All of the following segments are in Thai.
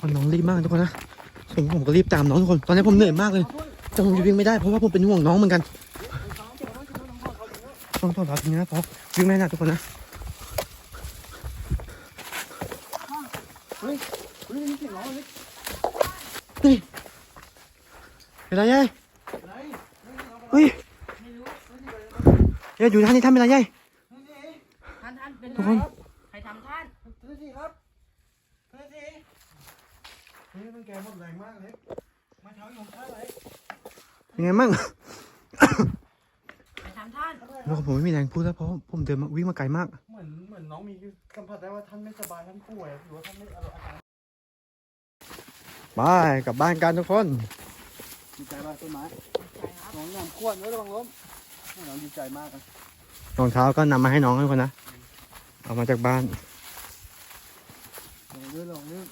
คนน้องรีบมากทุกคนนะส่วนผมก็รีบตามน้องทุกคน ตอนนี้ผมเหนื่อยมากเลยแต่ผมจะวิ่งไม่ได้เพราะว่าผมเป็นห่วงน้องเหมือนกันต้องต้องรับนี้นะพราะวิ่งไม่ได้นะทุกคนนะเฮ้ยเฮ้ยได้ยินเสียงร้องเลยนี่เป็นไรยัยอะไรเฮ้ยไม่รู้ไม่รู้เลยยัยอยู่ท่านนี้ท่านเป็นไรยัยทุกไรคน ใครทำท่าน เฮ้ยสิครับเฮ้ยสิเฮ้ยมันแกหมดแรงมากเลยมาเช้าอยู่ท่าไหนยังไงมั่งใครทำท่านแล้วผมไม่มีแรงพูดแล้วเพราะผมเดินมาวิ่งมาไกลมาก เหมือนเหมือนน้องมีสัมผัสได้ว่าท่านไม่สบายท่านป่วยหรือว่าท่านไม่อาการไปกลับบ้านกันทุกคนดีใจมากต้นไม้ใช่ครับน้องน้ำขวดไว้ระวังล้มน้องดีใจมากนะรองเท้าก็นำมาให้น้องทุกคนนะ เอามาจากบ้านลองลื่นลองลื่น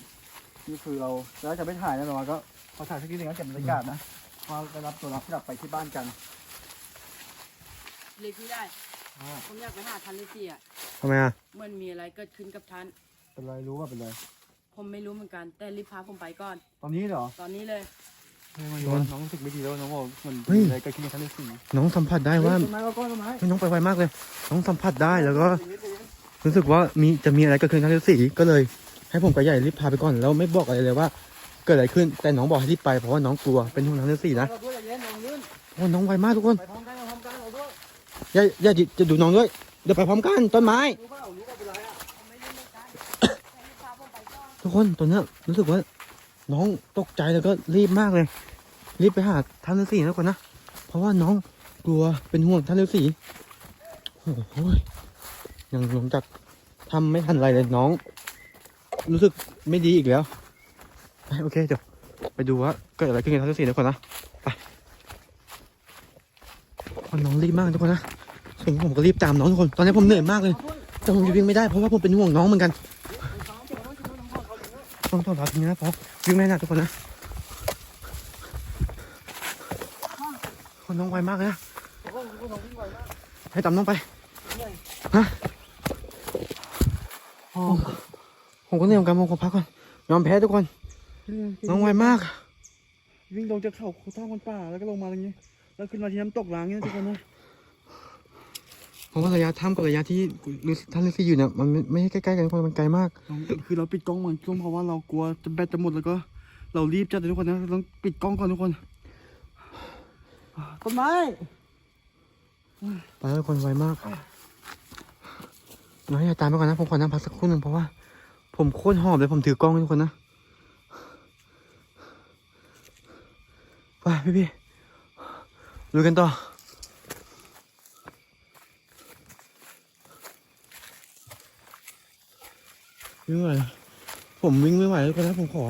นี่คือเราแล้วจะไม่ถ่ายแน่นอนก็พอถ่ายสักทีหนึงก็เก็บบรรยากาศนะพอไปรับตัวรับกลับไปที่บ้านกันเรียกพี่ได้ อ่าผมอยากไปหาท่านเลยสิอะทำไมอะเหมันมีอะไรเกิดขึ้นกับท่าน เป็นไรรู้ว่าเป็นไรผมไม่รู้เหมือนกัน แต่รีบพาผมไปก่อน ตอนนี้เหรอตอนนี้เลยเฮ้ยมันรู้ว่าน้องรู้สึกไม่ดีแล้วน้องบอกมันเฮ้ยมีอะไรเกิดขึ้นในทะเลสิงห์น้องสัมผัสได้ว่าต้นไม้ก็ก้อนต้นไม้เฮ้ยน้องไปไวมากเลย น้องสัมผัสได้แล้วก็ รู้สึกว่ามีจะมีอะไรเกิดขึ้นทางฤาษีก็เลย ให้ผมกับใหญ่รีบพาไปก่อนแล้วไม่บอกอะไรเลยว่าเกิดอะไรขึ้น แต่น้องบอกให้รีบไปเพราะว่าน้องกลัวเป็นห่วงทางฤาษีนะเราด้วยอย่าเย็นลองลื่นโอ้น้องไวมากทุกคนไปพร้อมกันเราพร้อมกันเราด้วยอย่าอย่าจะดูน้องด้วยเดี๋ยวไปพร้อมกันต้นไม้รู้เปล่ารู้ว่าเป็นไรอะผมไม่รู้เหมือนกันให้รีบพาผมไปก่อนทุกคนตอนเนี้ยรู้สึกว่า น้องตกใจแล้วก็รีบมากเลย รีบไปหาท่านฤาษีนะทุกคนนะเพราะว่าน้องกลัวเป็นห่วงท่านฤาษีโอ้โหยังลงจากทำไม่ทันไรเลยน้อง รู้สึกไม่ดีอีกแล้ว โอเคเดี๋ยวไปดูว่าเกิดอะไรขึ้นกับท่านฤาษีนะทุกคนนะ ไปคนน้องรีบมากทุกคนนะส่วนผมก็รีบตามน้องทุกคน ตอนนี้ผมเหนื่อยมากเลยแต่ผมจะวิ่งไม่ได้เพราะว่าผมเป็นห่วงน้องเหมือนกัน ต้องต้องรับนี้นะเพราะวิ่งไม่ได้นะทุกคนนะ คนน้องไวมากเลยนะให้ตามน้องไป ฮะ ผมก็เหนื่อยเหมือนกันผมขอพักก่อน ยอมแพ้ทุกคน น้องไวมาก วิ่งลงจากเขาท่ามันป่าแล้วก็ลงมาอย่างนี้ แล้วขึ้นมาที่น้ำตกล้างนี่ทุกคนนะเพราะว่าระยะถ้ำกับระยะที่ฤาษีท่านฤาษีอยู่เนี่ยมันไม่ไม่ใช่ใกล้ๆกันทุกคนมันไกลมากน้องคือเราปิดกล้องเหมือนช่วงเพราะว่าเรากลัวจะแบตจะหมดแล้วก็ เรารีบจัดเลยทุกคนนะเราต้องปิดกล้องก่อนทุกคนอ่าต้นไม้ไปแล้วทุกคนไวมากน้อยอย่าตามไปก่อนนะผมขอนั่งพักสักครู่หนึ่งเพราะว่า ผมโคตรหอบเลยผมถือกล้องให้ทุกคนนะไปพี่พี่ๆลุยกันต่อวิ่งไหวแล้วผมวิ่งไม่ไหวแล้วคนนะผมขอ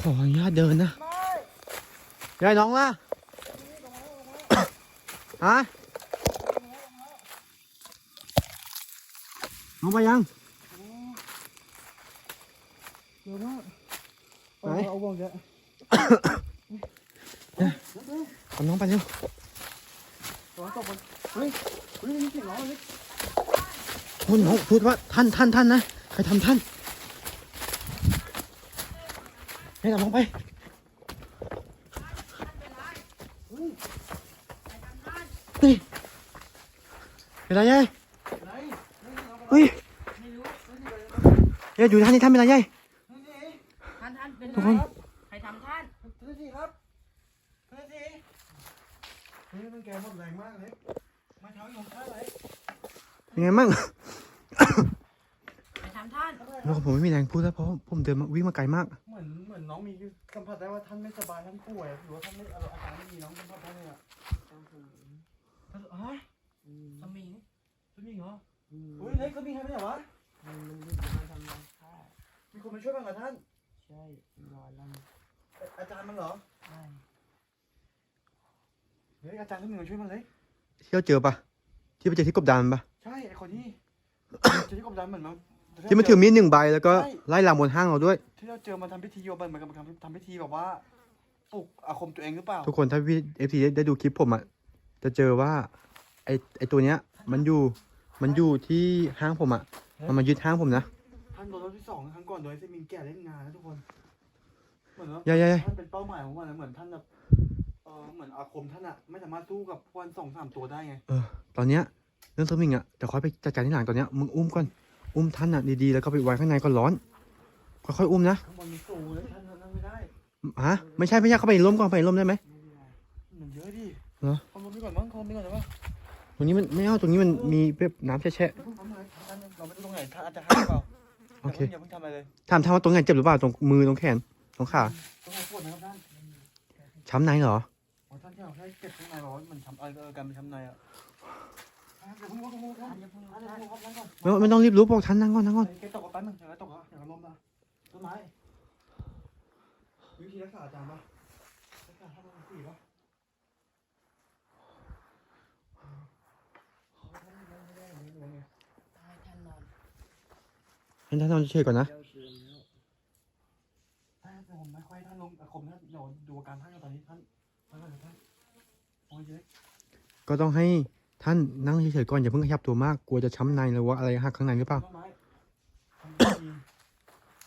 ขออนุญาตเดินนะยายน้องล่ะฮะน้องไปยัง เดี๋ยวนะ ไหนเอาเอาบอกเดี๋ยวเอาน้องไปเร็วตัวตกมันเฮ้ยเฮ้ยได้ยินเสียงร้องเลยโอ้น้องพูดว่าท่านท่านท่านนะใครทำท่านให้ตามน้องไปนี่เป็นไรยัยไหนเฮ้ยไม่รู้ยัยอยู่ท่านนี้ท่านเป็นไรยัยนี่นี่ท่าน ท่านเป็นทุกไรคนใครทำท่านเฮ้ยสิครับเฮ้ยสิเฮ้ยมันแกหมดแรงมากเลยมาเช้าอยู่ท่าไหนยังไงมั่งใครทำท่านแล้วผมไม่มีแรงพูดแล้วเพราะผมเดินมาวิ่งมาไกลมาก เหมือนเหมือนน้องมีสัมผัสได้ว่าท่านไม่สบายท่านป่วยหรือว่าท่านไม่อาการไม่ดีน้องสัมผัสได้เลยอะท่านฮะสมิงจะมีเหรอเฮ้ยเล็กก็มีใครไม่เหรอวะมันมันมันทำงานฆ่ามีคนมาช่วยบ้างเหรอท่าน ใช่นอนแล้ว เอ่ออาจารย์มันเหรอใช่เฮ้ยอาจารย์ท่านหนึ่งมาช่วยมันเลย ที่เราเจอปะที่ไปเจอที่กบดานปะใช่ไอคนที่ เจะที่กบดานเหมือนมันที่มันถือมีดหนึ่งใบแล้วก็ไล่ลามบนห้างเราด้วย ที่เราเจอมันทำพิธีโยบันเหมือนกับทำพิธีแบบว่าปลุกอาคมตัวเองหรือเปล่า ทุกคนถ้าพี่เอฟซีได้ดูคลิปผมอะจะเจอว่าไอไอตัวเนี้ย มันอยู่มันอยู่ที่ห้างผมอะมันมายึดห้างผมนะ ท่านโดนรอบที่สองครั้งก่อนโดยเซมินแก่เล่นงานนะทุกคน ครับยายยายยายท่านเป็นเป้าหมายของมันนะเหมือนท่านแบบเออเหมือนอาคมท่านอะไม่สามารถสู้กับพวนสองสามตัวได้ไงเออ ตอนเนี้ยเรื่องสมิงอะจะค่อยไปจัดการที่หลังตอนเนี้ยมึงอุ้มก่อน อุ้มท่านอะดีๆ แล้วก็ไปไว้ข้างในก็ร้อน ค่อยๆ อุ้มนะ ข้างบนมีสูงเลยท่านนั่งไม่ได้ฮะ ไม่ใช่ไม่ใช่เข้าไปในร่มก่อนไปในร่มได้ไหมมันเยอะดิเหรอคอมไปก่อนมั้งคอมไปก่อนได้ปะตรงนี้มันไม่เอาตรงนี้มันมีแบบน้ำแช่เดี๋ยวเพิ่งทำอะไรท่านเราไม่รู้ตรงไหนท่านอาจจะให้หรือเปล่าๆโอเค อย่าเพิ่งทำอะไรเลยถามท่านว่าตรงไหนเจ็บหรือเปล่าตรงมือตรงแขน ตรงขาต้องให้ปวดนะครับท่านช้ำในเหรออ๋อท่านที่เราให้เก็บข้างในบอกว่ามันทำเออเออการมันทำในอะท่านอย่าเพิ่งว่าขโมยท่านอย่าเพิ่งท่านอย่าเพิ่งครับนั่งก่อนไม่ไม่ต้องรีบรู้บอกท่านนั่งก่อนนั่งก่อนเกตตกกับแป๊บนึงอย่าตกอะอย่าล้มนะต้นไม้วิธีรักษาอาจารย์ปะรักษาท่านต้องสี่ปะตายท่านนอนให้ท่านนอนเฉยๆก่อนนะ ต้องให้ท่านนั่งเฉยๆก่อนอย่าเพิ่งขยับตัวมากกลัวจะช้ำในหรือว่าอะไรหักข้างในหรือเปล่า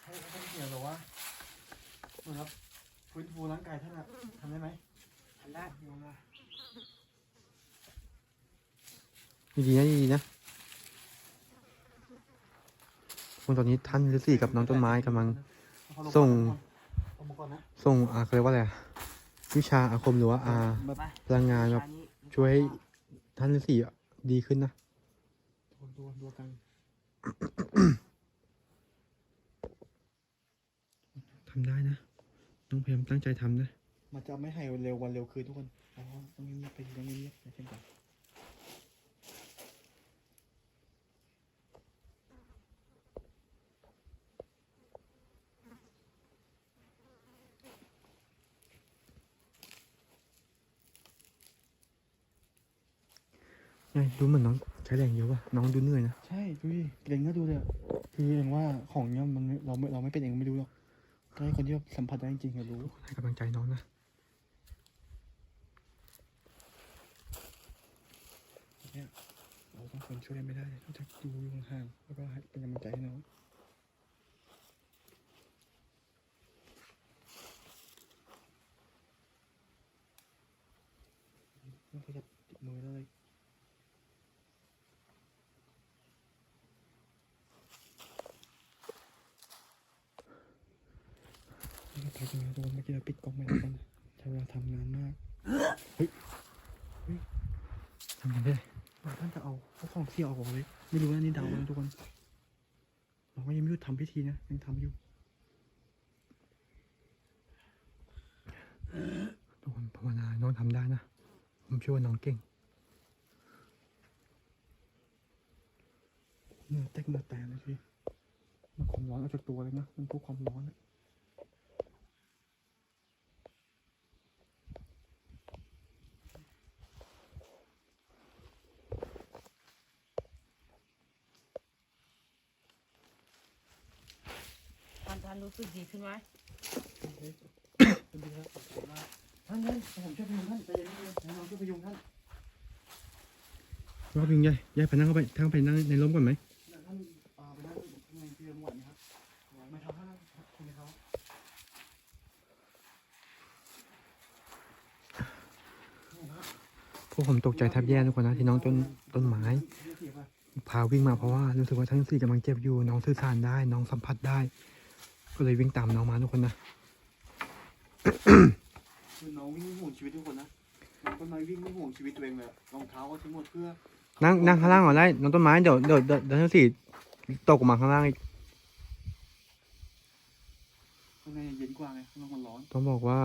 ให้ท่านเขียนหรือว่าเหมือนครับฟื้นฟูร่างกายท่านอะทำได้ไหมทันได้ลงมาดีๆนะดีๆนะตอนนี้ท่านฤาษีกับน้องต้นไม้กำลัง ส่ง เอามาก่อนนะส่งอาเขาเรียกว่าอะไรอะวิชาอาคมหรือว่าอาพลังงานแบบ ช่วยให้ท่านฤาษีอะดีขึ้นนะดูดูดูกันทำได้นะ ต้องพยายามตั้งใจทำนะ มันจะไม่ให้เร็ววันเร็วคืนทุกคนอ๋อต้องเงียบๆไปต้องเงียบๆนะเช่นกัน ไงดูเหมือนน้องใช้แรงเยอะว่ะน้องดูเหนื่อยนะใช่ดูดิเกรงก็ดูเลยอะคือเองว่าของเนี้ยมันไม่เราไม่เราไม่เป็นเองไม่รู้หรอกต้องให้คนที่สัมผัสได้จริงๆอะรู้ให้กำลังใจน้องนะเนี่ยเราต้องคนช่วยไม่ได้ต้องจะดูอยู่ห่างๆแล้วก็ให้เป็นกำลังใจให้น้องต้องขยับมือได้เลย นี่ก็ทำงานทุกคนเมื่อกี้เราปิดกล้องไปแล้วกันใช้เวลาทำงานมาก เฮ้ยทำยังไงว่าท่านจะเอาพวกของเสียออกเลย ไม่รู้นะนี่เดานะทุกคน เราก็ยังไม่รู้ทำพิธีนะ ยังทำอยู่ทุกคนภาวนาน้องทำได้นะ ผมเชื่อว่าน้องเก่งเหนื่อยเต็กเหนื่อแตกเลยพี่มันความร้อนออกจากตัวเลยนะ มันพวกความร้อนอะานท่านรู้สึกดีขึ้นไหมเป็นดีครับขอบคุณมากท่านท่านผมช่วยพยุงท่านใจเย็นนิดนึงน้องช่วยพยุงท่านรอบนึงยายยายไปนั่งเข้าไปทั้งไปนั่งในร่มก่อนไหมท่านอ่าไปนั่งข้างในที่จังหวัดนะครับไม่ทำให้คุณเขาพวกผมตกใจแทบแย่ทุกคนนะที่น้องต้นต้นไม้ พาวิ่งมาเพราะว่ารู้สึกว่าท่านฤาษีกำลังเจ็บอยู่ น้องสื่อสารได้ น้องสัมผัสได้ ก็เลยวิ่งตามน้องมาทุกคนนะคือน้องวิ่งไม่ห่วงชีวิตทุกคนนะน้องต้นไม้วิ่งไม่ห่วงชีวิตตัวเองเลยอะรองเท้าก็ทิ้งหมดเพื่อนั่งนั่งข้างล่างก่อนได้น้องต้นไม้เดี๋ยวเดี๋ยวเดี๋ยวเดี๋ยวท่านฤาษีตกออกมาข้างล่างอีกข้างในเย็นกว่าไงข้างนอกมันร้อนต้องบอกว่า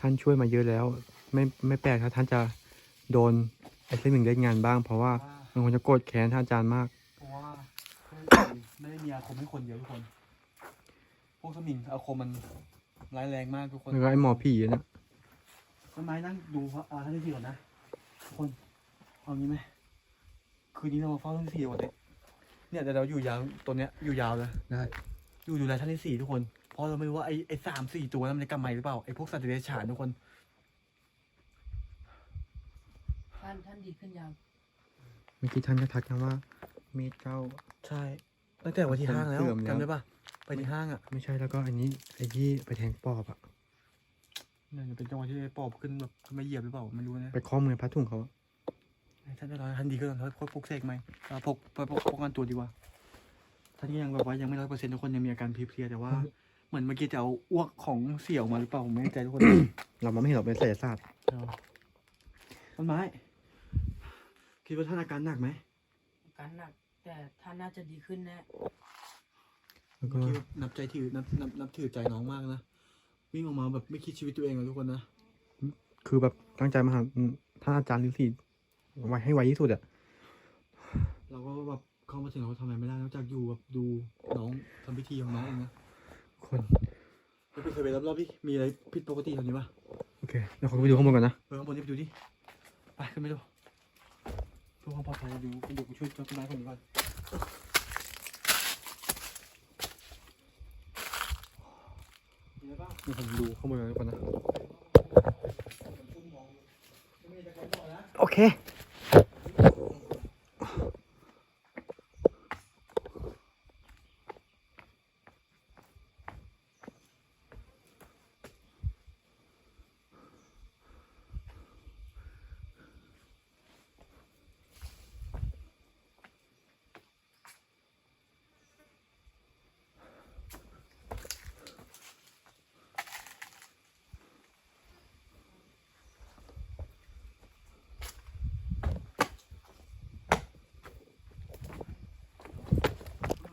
ท่านช่วยมาเยอะแล้ว ไม่ไม่แปลกถ้าท่านจะโดนไอ้เส้นหนึ่งเล่นงานบ้าง เพราะว่าว่ามันคงจะโกรธแค้นท่านอาจารย์มาก เพราะว่าไม่ได้มีอาคมให้คนเดียวทุกคนพ วกสมิงอาคมมันร้ายแรงมากทุกคนแล้วก็ไอ้หมอผีอะนะต้นไม้นั่งดูพระอาท่านที่สี่ก่อนนะทุกคนเอางี้ไหมคืนนี้เรามาเฝ้าท่านที่สี่ก่อนเลยเนี่ยเดี๋ยวเราอยู่ยาวตัวเนี้ยอยู่ยาวเลยได้อยู่ดูแลท่านที่สี่ทุกคนเพราะเราไม่รู้ว่าไอ้ไอ้สามสี่ตัวนั้นมันจะกลับมาอีกหรือเปล่าไอ้พวกสัตว์เดรัจฉานทุกคนท่านท่านดีขึ้นยัง เมื่อกี้ท่านก็ทักนะว่ามีดเก้า ใช่ ตั้งแต่วันที่ห้างแล้วเสื่อมแล้ว จำได้ปะไปที่ห้างอะ ไม่ใช่แล้วก็อันนี้ไอ้ที่ไปแทงปอบอะเนี่ยเป็นจังหวะที่ไอ้ปอบขึ้นแบบขึ้นมาเหยียบหรือเปล่าไม่รู้นะไปข้อมือพระถุงเขาอะท่านจะรอให้ท่านดีขึ้นท่านพกเสกไหมเอาพกไปพกป้องกันตัวดีกว่าท่านก็ยังแบบว่ายังไม่ร้อยเปอร์เซ็นต์ทุกคนยังมีอาการเพลียๆแต่ว่า เหมือนเมื่อกี้จะเอาอ้วกของเสี่ยวมาหรือเปล่าผมไม่แน่ใจทุกคน เรามาไม่เห็นเราเป็นเศษศาสตร์ต้นไม้ คิดว่าท่านอาการหนักไหมอาการหนัก แต่ท่านน่าจะดีขึ้นแน่แล้วก็คิดว่านับใจถือนับนับนับถือใจน้องมากนะวิ่งออกมาแบบไม่คิดชีวิตตัวเองเลยทุกคนนะคือแบบตั้งใจมาหาอืมท่านอาจารย์ฤาษีไว้ให้ไวที่สุดอะเราก็แบบเข้ามาถึงเราทำอะไรไม่ได้นอกจากอยู่แบบดูน้องทำพิธีของน้องเองนะคนไปไปเคยไปรอบๆดิมีอะไรผิดปกติแถวนี้ปะโอเคเดี๋ยวขอไปดูข้างบนก่อนนะเออข้างบนนี้ไปดูดิไปขึ้นไปดูเพื่อความปลอดภัยดูดูกูช่วยต้นไม้คนนี้ก่อนมีอะไรบ้างเดี๋ยวผมดูข้างบนก่อนทุกคนนะ โอเค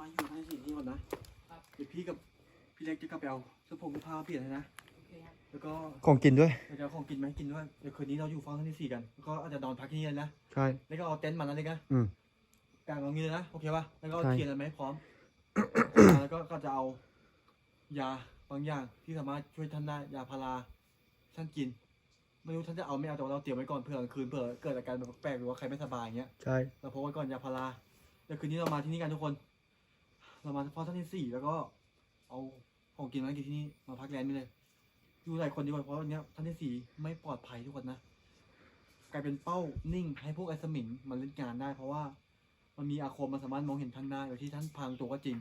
มาอยู่ในสิ่งนี้ก่อนนะเดี๋ยว พี่กับพี่เล็กจะกลับไปเอาเสื้อผงเสื้อผ้าเปลี่ยนให้นะโอเคครับแล้วก็ของกินด้วยเราจะเอาของกินไหมาให้กินด้วยเดี๋ยวคืนนี้เราอยู่ฟังท่านที่สี่กัน แล้วก็อาจจะนอนพักที่นี่เลยนะ ใช่ แล้วก็เอาเต็นท์มานะเล็กนะอืม กางเอางี้เลยนะ โอเคป่ะ แล้วก็เอาใช่ เทียนอะไรไหมาให้พร้อม แล้วก็ก็จะเอา ยาบางอย่างที่สามารถช่วยท่านได้ ยาพาราท่านกิน ไม่รู้ท่านจะเอาไม่เอาแต่ว่าเราเตรียมไว้ก่อนเผื่อกลางคืนเผื่อเกิดอาการแบบแปลกๆหรือว่าใครไม่สบายอย่างเงี้ย ใช่ เราพกไว้ก่อนยาพาราเดี๋ยวคืนนี้เรามาที่นี่กันทุกคน เรามาเฉพาะท่านที่สี่แล้วก็ เอาของกินมากินที่นี่มาพักแรมนี่เลย อยู่หลายคนดีกว่าเพราะวันนี้ท่านที่สี่ไม่ปลอดภัยทุกคนนะกลายเป็นเป้านิ่งให้พวกไอ้สมิงมันเล่นงานได้ เพราะว่ามันมีอาคมมันสามารถมองเห็นทานได้าโดยที่ท่านพรางตัวก็จริง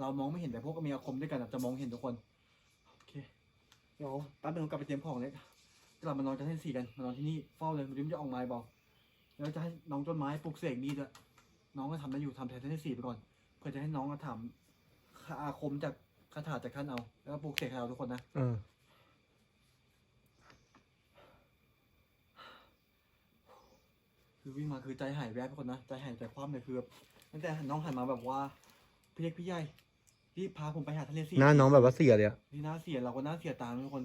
เรามองไม่เห็นแต่พวกมีอาคมด้วยกันจะมองเห็นทุกคนโอเคเดี๋ยวแป๊บนึงกลับไปเตรียมของเลยกลับมานอนกันที่สี่กันมานอนที่นี่เฝ้าเลยมันจะออกไมาบอกแล้วจะให้น้องต้นไม้ปลูกเสกนี่ด้วยน้องก็ทำได้อยู่ทำแทนท่านที่สี่ไปก่อนเพื่อจะให้น้องมาถามอาคมจาก คาถาจากท่านเอา แล้วก็ปลูกเสกให้เราทุกคนนะ เออ คือวิ่งมาคือใจหายแวบทุกคนนะ ใจหายใจคว่ำเลยคือแบบตั้งแต่น้องหันมาแบบว่า พี่เล็กพี่ใหญ่ที่พาผมไปหาท่านที่สี่หน้าน้องแบบว่าเสียเลยอะนี่น่าเสียเราก็น่าเสียตามทุกคน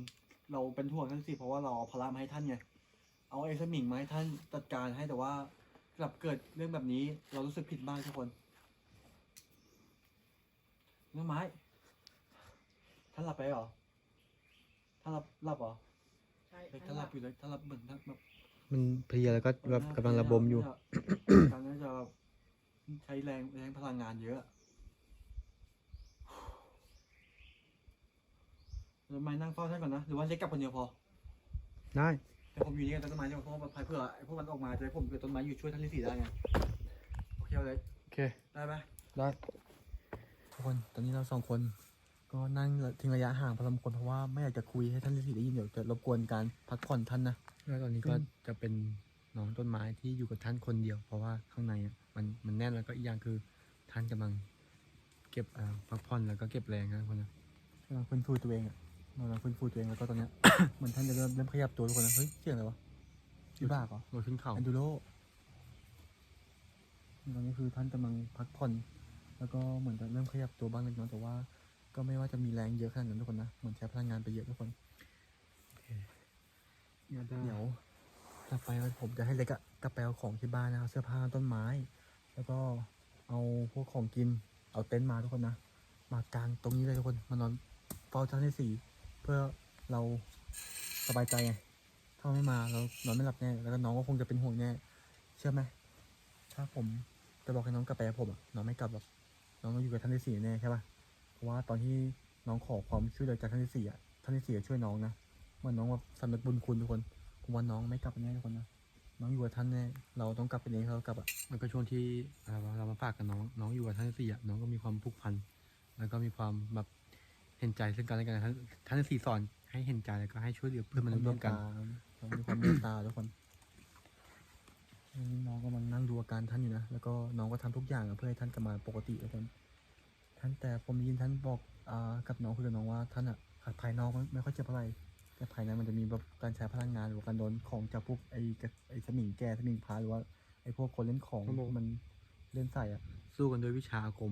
เราเป็นห่วงท่านสิเพราะว่าเราเอาภาระมาให้ท่านไง เอาไอ้สมิงมาให้ท่านจัดการให้แต่ว่ากลับเกิดเรื่องแบบนี้ เรารู้สึกผิดมากทุกคนเรื่องไม้ ท่านหลับไปเหรอท่านหลับหลับเหรอใช่เฮ้ยท่านหลับอยู่เลยท่านหลับเหมือนท่านแบบมันเพลียแล้วก็แบบกำลังระบมอยู่ การน่าจะใช้แรงแรงพลังงานเยอะแล้วไม้นั่งเฝ้าท่านก่อนนะ หรือว่าเล็กกลับคนเดียวพอ ได้แต่ผมอยู่นี่กับต้นไม้จะเพราะว่าเพื่อไอ้พวกมันออกมาจะให้ผมกับต้นไม้อยู่ช่วยท่านที่สี่ได้ไงโอเคเอาเลยโอเค ได้ไหมได้ทุกคนตอนนี้เราสองคน ก็นั่งทิ้งระยะห่างพอสมควรเพราะว่าไม่อยากจะคุยให้ท่านฤาษีได้ยินเดี๋ยวจะรบกวนการพักผ่อนท่านนะแล้วตอนนี้ก็จะเป็นน้องต้นไม้ที่อยู่กับท่านคนเดียว เพราะว่าข้างในอะมันมันแน่นแล้วก็อีกอย่างคือท่านกำลังเก็บอ่าพักผ่อนแล้วก็เก็บแรงนะทุกคนนะกำลังฟื้นฟูตัวเองอะกำลังฟื้นฟูตัวเองแล้วก็ตอนเนี้ย เหมือนท่านจะเริ่มเริ่มขยับตัวทุกคนนะเฮ้ยเสียงอะไรวะวิบากเหรอโดยขึ้นเขาแอนดูโรตอนนี้คือท่านกำลังพักผ่อน แล้วก็เหมือนจะเริ่มขยับตัวบ้างเล็กน้อยแต่ว่า ก็ไม่ว่าจะมีแรงเยอะขนาดนั้นทุกคนนะเหมือนใช้พลังงานไปเยอะทุกคนโอเคเดี๋ยวกลับไปผมจะให้เล็กอะกลับไปเอาของที่บ้านนะครับเสื้อผ้าต้นไม้ แล้วก็เอาพวกของกิน เอาเต็นท์มาทุกคนนะ มากางตรงนี้เลยทุกคน มานอนเฝ้าท่านที่สี่เพื่อเราสบายใจไง ถ้าไม่มาเรานอนไม่หลับแน่ แล้วก็น้องก็คงจะเป็นห่วงแน่ เชื่อไหม ถ้าผมจะบอกให้น้องกลับไปกับผมอะน้องไม่กลับหรอก น้องต้องอยู่กับท่านที่สี่แน่ใช่ปะเพ ราะว่าตอนที่น้องขอความช่วยเหลือจากท่านที่สี่อะท่านที่สี่ช่วยน้องนะเมือนน้องแบบสำนึกบุญคุณทุกคนผมว่าน้องไม่กลับแน่ทุกคนนะน้องอยู่กับท่านแน่เราต้องกลับไปเองเขากลับอะแล้วก็ช่วงที่เอ่อเรามาฝากกับน้องน้องอยู่กับท่านที่สี่อะน้องก็มีความผูกพันแล้วก็มีความแบบเห็นใจซึ่งกันและกันท่านท่านที่สี่สอนให้เห็นใจแล้วก็ให้ช่วยเหลือเพื่อนมนุษย์ร่วมกันเรามีความเมตตาทุกคนน้องกำลังนั่งดูอาการท่านอยู่นะ แล้วก็น้องก็ทำทุกอย่างเพื่อให้ท่านกลับมาปกติทุกคน ท่านแต่ผมได้ยินท่านบอกอ่ากับน้องคุยกับน้องว่าท่านอะภายนอกไม่ไม่ค่อยเจ็บอะไรแต่ภายในมันจะมีแบบการใช้พลังงานหรือว่าการโดนของจากพวกไอ้กระไอ้สมิงแก่สมิงพาหรือว่าไอ้พวกคนเล่นของครับผม มันเล่นใส่อะสู้กันโดยวิชาอาคม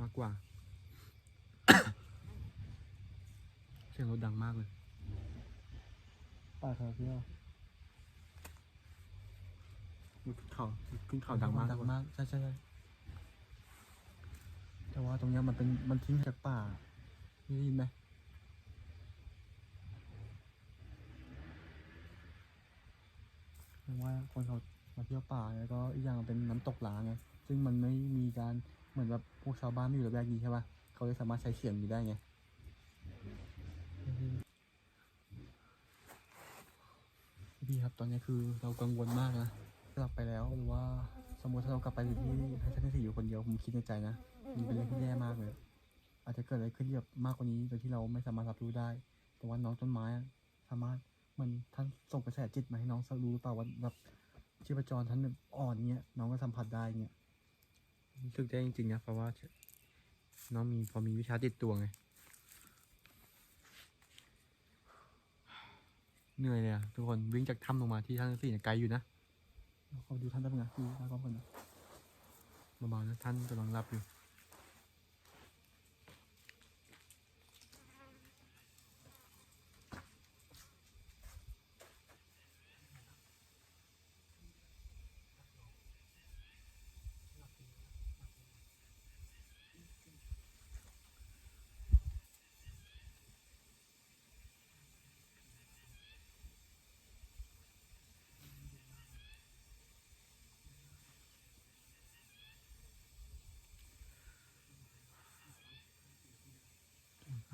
มากกว่า เสียงรถดังมากเลย ป่าคาราเฟียขึ้นเขาขึ้นเขาดังมากดังมากใช่ใช่ใช่ แต่ว่าตรงเนี้ยมันเป็นมันทิ้งจากป่าได้ยินไหมแปลว่าคนเขามาเที่ยวป่าแล้วก็อีกอย่างเป็นน้ำตกหลางไงซึ่งมันไม่มีการเหมือนแบบพวกชาวบ้านไม่อยู่ระแวกนี้ใช่ปะเขาเลยสามารถใช้เสียงนี้ได้ไงพี่ครับตอนนี้คือเรากังวลมากนะกลับไปแล้วหรือว่า สมมติถ้าเรากลับไปอยู่ที่ให้ท่านที่สี่อยู่คนเดียวผมคิดในใจนะมันเป็นเรื่องที่แย่มากเลย อาจจะเกิดอะไรขึ้นที่แบบมากกว่านี้โดยที่เราไม่สามารถรับรู้ได้ แต่ว่าน้องต้นไม้สามารถมันท่านส่งกระแสจิตมาให้น้องรู้หรือเปล่าว่าแบบชีพจรท่านอ่อนเงี้ยน้องก็สัมผัสได้เงี้ยรู้สึกได้จริงๆนะเพราะว่า น้องมีพอมีวิชาติดตัวไงเหนื่อยเลยอะทุกคนวิ่งจากถ้ำลงมาที่ท่านที่สี่ไกลอยู่นะ ขาดูท่านได้ไหมนะดูท่านก็คนนะเบาๆนะท่านกำลังรับอยู่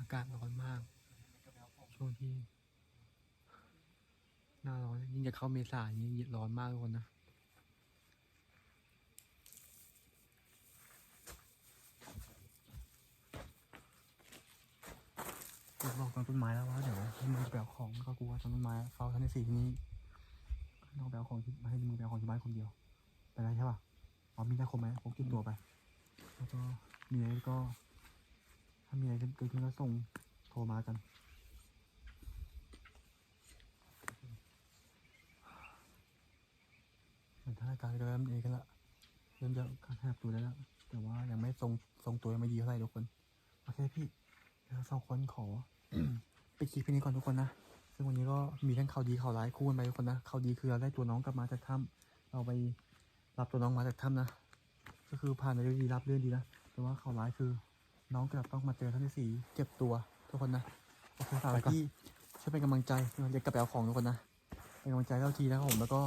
อากาศร้อนมาก ช่วงที่หน้าร้อนยิ่งจะเข้าเมษายิ่งร้อนมากทุกคนนะผมบอกกับต้นไม้แล้วว่าเดี๋ยวให้มือแบลของก็กลัวต้นไม้เฝ้าท่านที่สี่ทีนี่น้องแบลของที่ให้มือแบลของที่บ้านคนเดียวไปได้ใช่ป่ะอ๋อมีได้ครบไหมพกติดตัวไป แล้วก็มีอะไรก็ ถ้ามีอะไรเกิดขึ้นก็ส่งโทรมากันเหมือนท่านอาการเริ่มเองกันละเริ่มจะขยับตัวได้แล้ว แต่ว่ายังไม่ทรงทรงตัวยังไม่ดีเท่าไหร่ทุกคน โอเคพี่เดี๋ยวเราสองคนขอปิดคลิปนี้ก่อนทุกคนนะ ซึ่งวันนี้ก็มีทั้งข่าวดีข่าวร้ายคู่กันไปทุกคนนะ ข่าวดีคือเราได้ตัวน้องกลับมาจากถ้ำเราไปรับตัวน้องมาจากถ้ำนะ ก็คือผ่านไปด้วยดีรับเรื่องดีนะ แต่ว่าข่าวร้ายคือ น้องกลับต้องมาเจอท่านที่สี่เจ็บตัวทุกคนนะโอเคฝากไว้ที่ช่วยเป็นกำลังใจเดี๋ยวกลับไปเอาของทุกคนนะเป็นกำลังใจเท่าทีนะครับผมแล้วก็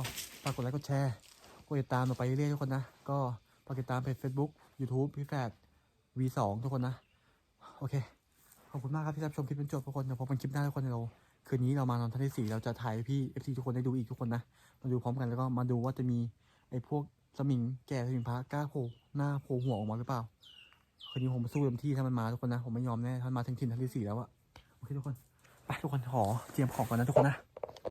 ฝากกดไลค์กดแชร์กดติดตามเราไปเรื่อยๆทุกคนนะ ก็ฝากติดตามเพจ Facebook YouTube พี่แฟด V2 ทุกคนนะ โอเค ขอบคุณมากครับที่รับชมคลิปจนจบทุกคนเดี๋ยวพบกันคลิปหน้าทุกคนเราคืนนี้เรามานอนท่านที่สี่เราจะถ่ายให้พี่ FC ทุกคนได้ดูอีกทุกคนนะ มาดูพร้อมกันแล้วก็มาดูว่าจะมีไอ้พวกสมิงแก่สมิงพระกล้าโผล่หน้าโผล่หัวออกมาหรือเปล่า คืนนี้ผมสู้เต็มที่ถ้ามันมาทุกคนนะ ผมไม่ยอมแน่ถ้ามันมาถึงถิ่นทั้งที่สี่แล้วอะโอเคทุกคน ไปทุกคนขอเตรียมของก่อนนะทุกคนนะ